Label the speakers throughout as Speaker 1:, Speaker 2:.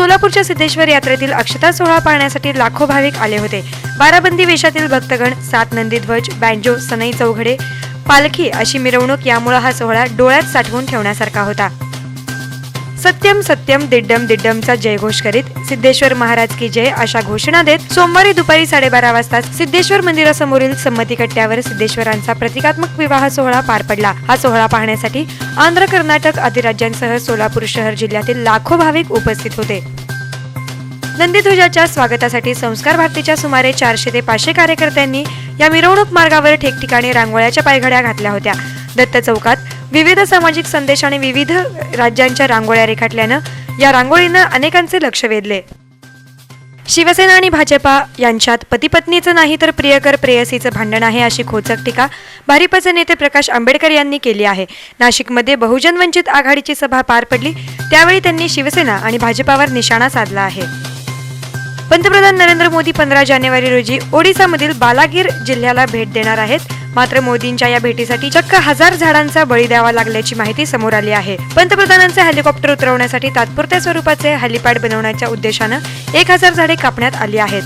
Speaker 1: सोलापूरच्या सिद्धेश्वर यात्रेतील अक्षता सोहळा पाहण्यासाठी लाखो भाविक आले होते. बाराबंदी वेशातील भक्तगण सात नंदी ध्वज बँजो सनई चौघडे पालखी अशी मिरवणूक यामुळे हा सोहळा डोळ्यात साठवून ठेवण्यासारखा होता. सत्यम सत्यम दिड्डम दिड्डमचा जयघोष करीत सिद्धेश्वर महाराज की जय अशा घोषणा देत सोमवारी दुपारी साडेबारा वाजता सिद्धेश्वर मंदिरासमोरील संमती कट्ट्यावर सिद्धेश्वरांचा प्रतिकात्मक विवाह सोहळा पार पडला. हा सोहळा पाहण्यासाठी आंध्र कर्नाटक अधिराज्यांसह सोलापूर शहर जिल्ह्यातील लाखो भाविक उपस्थित होते. नंदीध्वजाच्या स्वागतासाठी संस्कार भारतीच्या सुमारे चारशे ते पाचशे कार्यकर्त्यांनी या मिरवणूक मार्गावर ठिकठिकाणी रांगोळ्याच्या पायघड्या घातल्या होत्या. दत्त चौकात विविध सामाजिक संदेश आणि विविध राज्यांच्या रांगोळ्या रेखाटल्यानं या रांगोळीनं अनेकांचे लक्ष वेधले. शिवसेना आणि भाजपा यांच्यात पतीपत्नीचं नाही तर प्रियकर प्रेयसीचं भांडण आहे अशी खोचक टीका भारिपचे नेते प्रकाश आंबेडकर यांनी केली आहे. नाशिकमध्ये बहुजन वंचित आघाडीची सभा पार पडली त्यावेळी त्यांनी शिवसेना आणि भाजपावर निशाणा साधला आहे. पंतप्रधान नरेंद्र मोदी पंधरा जानेवारी रोजी ओडिसामधील बालागीर जिल्ह्याला भेट देणार आहेत. मात्र मोदींच्या या भेटीसाठी चक्क हजार झाडांचा बळी द्यावा लागल्याची माहिती समोर आली आहे. पंतप्रधानांचे हेलिकॉप्टर उतरवण्यासाठी तात्पुरत्या स्वरूपाचे हेलिपॅड बनवण्याच्या उद्देशानं एक हजार झाडे कापण्यात आली आहेत.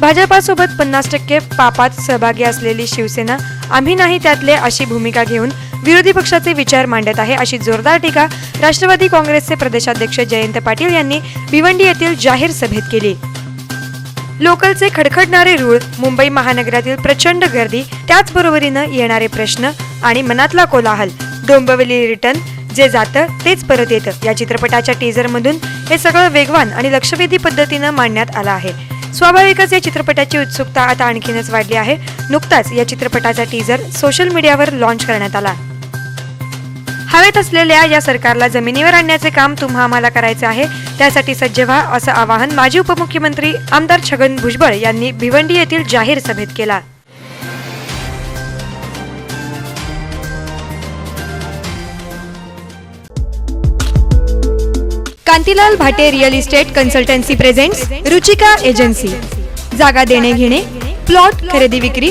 Speaker 1: भाजपासोबत पन्नास टक्के पापात सहभागी असलेली शिवसेना आम्ही नाही त्यातले अशी भूमिका घेऊन विरोधी पक्षाचे विचार मांडत आहे अशी जोरदार टीका राष्ट्रवादी काँग्रेसचे प्रदेशाध्यक्ष जयंत पाटील यांनी भिवंडी येथील जाहीर सभेत केली. लोकलचे खडखडणारे रूळ मुंबई महानगरातील प्रचंड गर्दी त्याचबरोबरीनं येणारे प्रश्न आणि मनातला कोलाहल. डोंबिवली रिटर्न जे जातं तेच परत येतं. या चित्रपटाच्या टीझरमधून हे सगळं वेगवान आणि लक्षवेधी पद्धतीनं मांडण्यात आलं आहे. स्वाभाविकच या चित्रपटाची उत्सुकता आता आणखीनच वाढली आहे. नुकताच या चित्रपटाचा टीझर सोशल मीडियावर लॉन्च करण्यात आला. हवेत असलेल्या या सरकारला जमिनीवर आणण्याचे काम तुम्हा आम्हाला करायचे आहे. त्यासाठी सज्ज व्हा असं आवाहन माजी उपमुख्यमंत्री आमदार छगन भुजबळ यांनी भिवंडी येथील जाहीर सभेत केला. Kantilal Bhate real estate consultancy presents Ruchika agency. जागा देणे घेणे प्लॉट खरेदी विक्री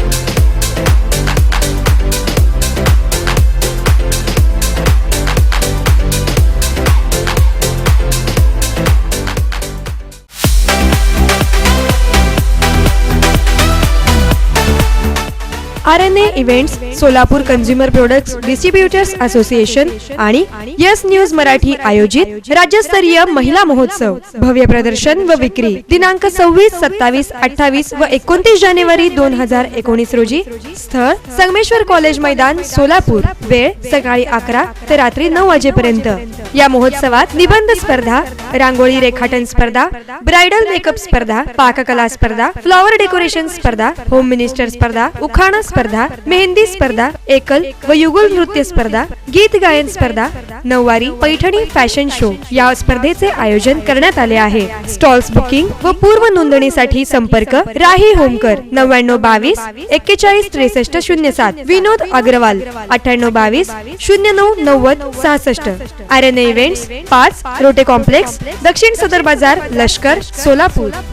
Speaker 1: R N A events Solapur consumer products distributors association आणि यस न्यूज मराठी आयोजित राज्यस्तरीय महिला महोत्सव. भव्य प्रदर्शन व विक्री. दिनांक सव्वीस सत्तावीस अठ्ठावीस व एकोणतीस जानेवारी दोन हजार एकोणीस रोजी स्थळ संगमेश्वर कॉलेज मैदान सोलापूर. वेळ सकाळी अकरा ते रात्री नऊ वाजेपर्यंत. या महोत्सवात निबंध स्पर्धा रांगोळी रेखाटन स्पर्धा ब्रायडल मेकअप स्पर्धा पाककला स्पर्धा फ्लॉवर डेकोरेशन स्पर्धा होम मिनिस्टर स्पर्धा उखाणा स्पर्धा स्पर्धा मेहंदी स्पर्धा एकल व युगल नृत्य स्पर्धा गीत गायन स्पर्धा नऊवारी पैठणी फॅशन शो या स्पर्धेचे आयोजन करण्यात आले आहे. स्टॉल्स बुकिंग व पूर्व नोंदणीसाठी संपर्क राही होमकर नव्याण्णव बावीस एक्केचाळीस त्रेसष्ट शून्य सात. विनोद अग्रवाल अठ्ठ्याण्णव बावीस शून्य नऊ नव्वद सहासष्ट. आर एन इव्हेंट्स पाच रोटे कॉम्प्लेक्स दक्षिण सदर बाजार लष्कर सोलापूर.